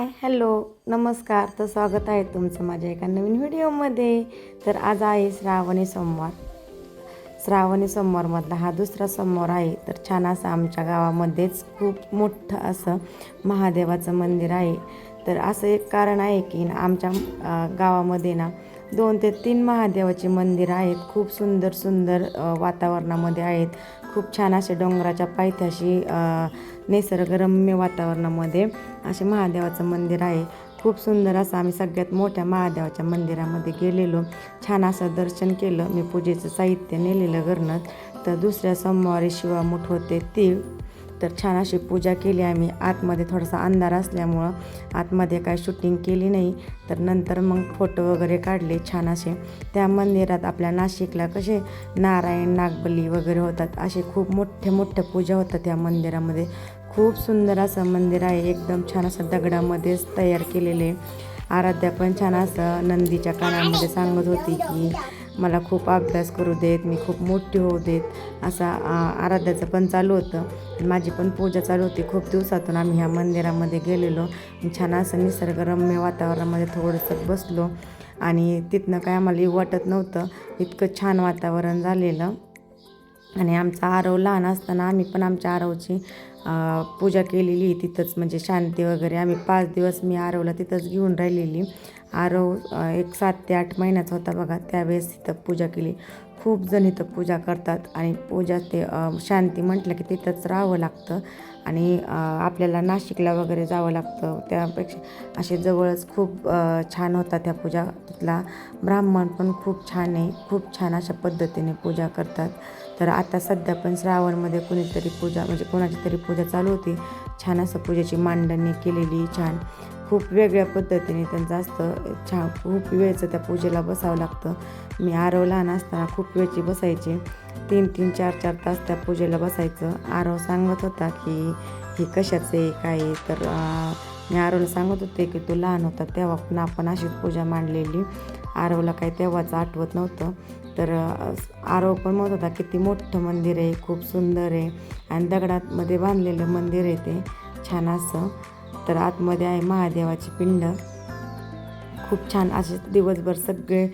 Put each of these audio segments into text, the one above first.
Hi hello नमस्कार. तर स्वागत आहे तुमचं माझ्या एका नवीन व्हिडिओमध्ये. तर आज आहे श्रावणी सोमवार. श्रावणी सोमवारमधला हा दुसरा सोमवार आहे. तर छान असं आमच्या गावामध्येच खूप मोठं असं महादेवाचं मंदिर आहे. तर असं एक कारण आहे की आमच्या गावामध्ये ना दोन ते तीन महादेवाचे मंदिर आहेत. खूप सुंदर सुंदर वातावरणामध्ये आहेत. खूप छान असे डोंगराच्या पायथ्याशी निसर्गरम्य वातावरणामध्ये असे महादेवाचं मंदिर आहे. खूप सुंदर असं आम्ही सगळ्यात मोठ्या महादेवाच्या मंदिरामध्ये गेलेलो. छान असं दर्शन केलं. मी पूजेचं साहित्य नेलेलं घरनं. तर दुसऱ्या सोमवारी शिवामुठ होते ती तर छान अशी पूजा केली आम्ही. आतमध्ये थोडासा अंधार असल्यामुळं आतमध्ये काय शूटिंग केली नाही. तर नंतर मग फोटो वगैरे काढले छान असे. त्या मंदिरात आपल्या नाशिकला कसे नारायण नागबली वगैरे होतात असे खूप मोठ्या मोठ्या पूजा होतात त्या मंदिरामध्ये. खूप सुंदर असं मंदिर आहे. एकदम छान असं दगडामध्येच तयार केलेले. आराध्या पण छान असं नंदीच्या कानामध्ये सांगत होती की मला खूप अभ्यास करू देत मी खूप मोठी होऊ देत असा आराध्याचं पण चालू होतं. माझी पण पूजा चालू होती. खूप दिवसातून आम्ही ह्या मंदिरामध्ये गेलेलो. छान असं निसर्गरम्य वातावरणामध्ये थोडंसं बसलो. आणि तिथनं काय आम्हाला वाटत नव्हतं. इतकं छान वातावरण झालेलं. आणि आमचा आरव लहान असताना आम्ही पण आमच्या आरवची पूजा केलेली. तिथंच म्हणजे शांती वगैरे आम्ही पाच दिवस मी आरवला तिथंच घेऊन राहिलेली. आरव एक सात ते आठ महिन्याचा होता बघा त्यावेळेस तिथं पूजा केली. खूप जण इथं पूजा करतात आणि पूजा ते शांती म्हटलं की तिथंच राहावं लागतं आणि आपल्याला नाशिकला वगैरे जावं लागतं. त्यापेक्षा असे जवळच खूप छान होता त्या पूजा. तिथला ब्राह्मण पण खूप छान आहे. खूप छान अशा पद्धतीने पूजा करतात. तर आता सध्या पण श्रावणमध्ये कुणीतरी पूजा म्हणजे कोणाची तरी पूजा चालू होती. छान असं पूजेची मांडणी केलेली छान. खूप वेगळ्या पद्धतीने त्यांचं असतं. छा खूप वेळचं त्या पूजेला बसावं लागतं. मी आरव लहान असताना खूप वेळची बसायचे. तीन तीन चार चार तास त्या पूजेला बसायचं. आरव सांगत होता की हे कशाचं आहे? काय तर मी आरवला सांगत होते की तू लहान होता तेव्हा पण आपण अशीच पूजा मांडलेली. आरवला काही तेव्हाच आठवत नव्हतं. तर आरव पण म्हणत होता किती मोठं मंदिर आहे खूप सुंदर आहे आणि दगडामध्ये बांधलेलं मंदिर आहे ते. छान असं. तर आतमध्ये आहे महादेवाची पिंड. खूप छान असे दिवसभर सगळे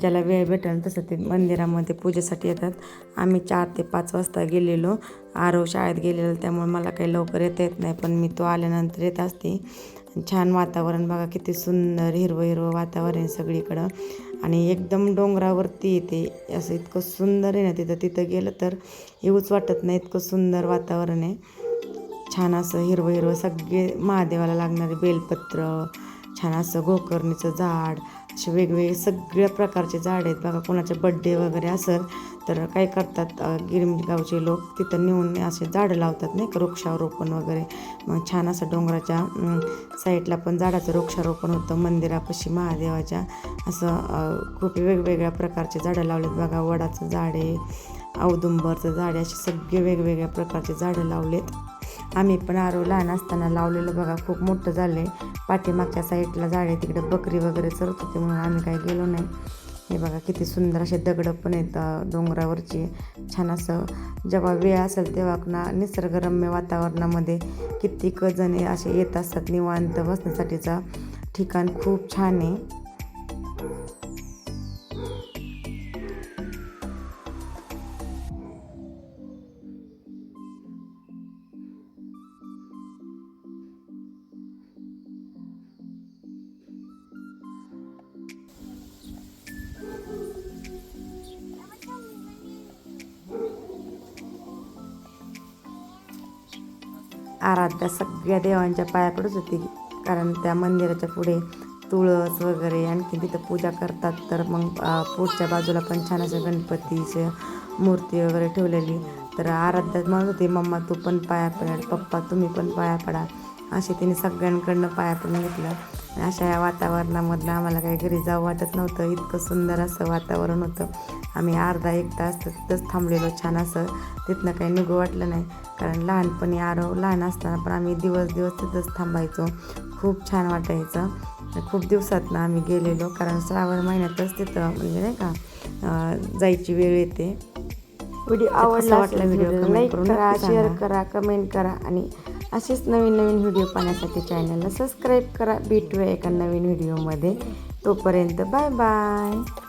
ज्याला वेळ भेटेल तसं ते मंदिरामध्ये पूजेसाठी येतात. आम्ही चार ते पाच वाजता गेलेलो. आरव शाळेत गेलेलो त्यामुळे मला काही लवकर येता येत नाही पण मी तो आल्यानंतर येत असते. छान वातावरण बघा किती सुंदर हिरवं हिरवं वातावरण सगळीकडं. आणि एकदम डोंगरावरती येते असं इतकं सुंदर आहे ना तिथं तिथं गेलं तर येऊच वाटत नाही इतकं सुंदर वातावरण आहे. छान असं हिरवं हिरवं सगळे महादेवाला लागणारे बेलपत्र छान असं गोकर्णीचं झाड असे वेगवेगळे सगळ्या प्रकारचे झाड आहेत. बघा कोणाचे बड्डे वगैरे असेल तर काय करतात अ, लोक तिथं नेऊन असे झाडं लावतात नाही का वृक्षारोपण वगैरे. मग छान असं डोंगराच्या साईडला पण झाडाचं वृक्षारोपण होतं मंदिरापाशी महादेवाच्या. असं खूप वेगवेगळ्या प्रकारचे झाडं लावलेत. बघा वडाचं झाड आहे औदुंबरचं झाड आहे असे सगळे वेगवेगळ्या प्रकारचे झाडं लावलेत. आम्ही पण आरो लहान असताना लावलेलं बघा खूप मोठं झालं आहे पाठीमागच्या साईडला झाड आहे तिकडे बकरी वगैरे चरत होती म्हणून आम्ही काही गेलो नाही. हे बघा किती सुंदर असे दगडं पण आहेत डोंगरावरची. छान असं जेव्हा वेळ असेल तेव्हा ना निसर्गरम्य वातावरणामध्ये कित्येक जण असे येत असतात निवांत बसण्यासाठीचा. ठिकाण खूप छान आहे. आराध्या सगळ्या देवांच्या पाया पडत होती कारण त्या मंदिराच्या पुढे तुळस वगैरे आणखी तिथं पूजा करतात. तर मग पुढच्या बाजूला पण छान असं गणपतीचे मूर्ती वगैरे ठेवलेली. तर आराध्या म्हणत होती मम्मा तू पण पाया पड. पप्पा तुम्ही पण पाया पडा. असे तिने सगळ्यांकडनं पाया पडून घेतलं. आणि अशा या वातावरणामधलं आम्हाला काही घरी जावं वाटत नव्हतं. इतकं सुंदर असं वातावरण होतं. आम्ही अर्धा एक तास तिथंच थांबलेलो छान असं. तिथनं काही निघू वाटलं नाही. कारण लहानपणी आरव लहान असताना पण आम्ही दिवस दिवस तिथंच थांबायचो. खूप छान वाटायचं. खूप दिवसात ना आम्ही गेलेलो. कारण श्रावण महिन्यातच तिथं म्हणजे नाही का जायची वेळ येते. व्हिडिओ आवडला वाटला व्हिडिओ लाईक करा शेअर करा कमेंट करा आणि असेच नवीन नवीन व्हिडिओ पाहण्यासाठी चॅनलला सबस्क्राईब करा. भेटूया एका नवीन व्हिडिओमध्ये. तोपर्यंत बाय बाय.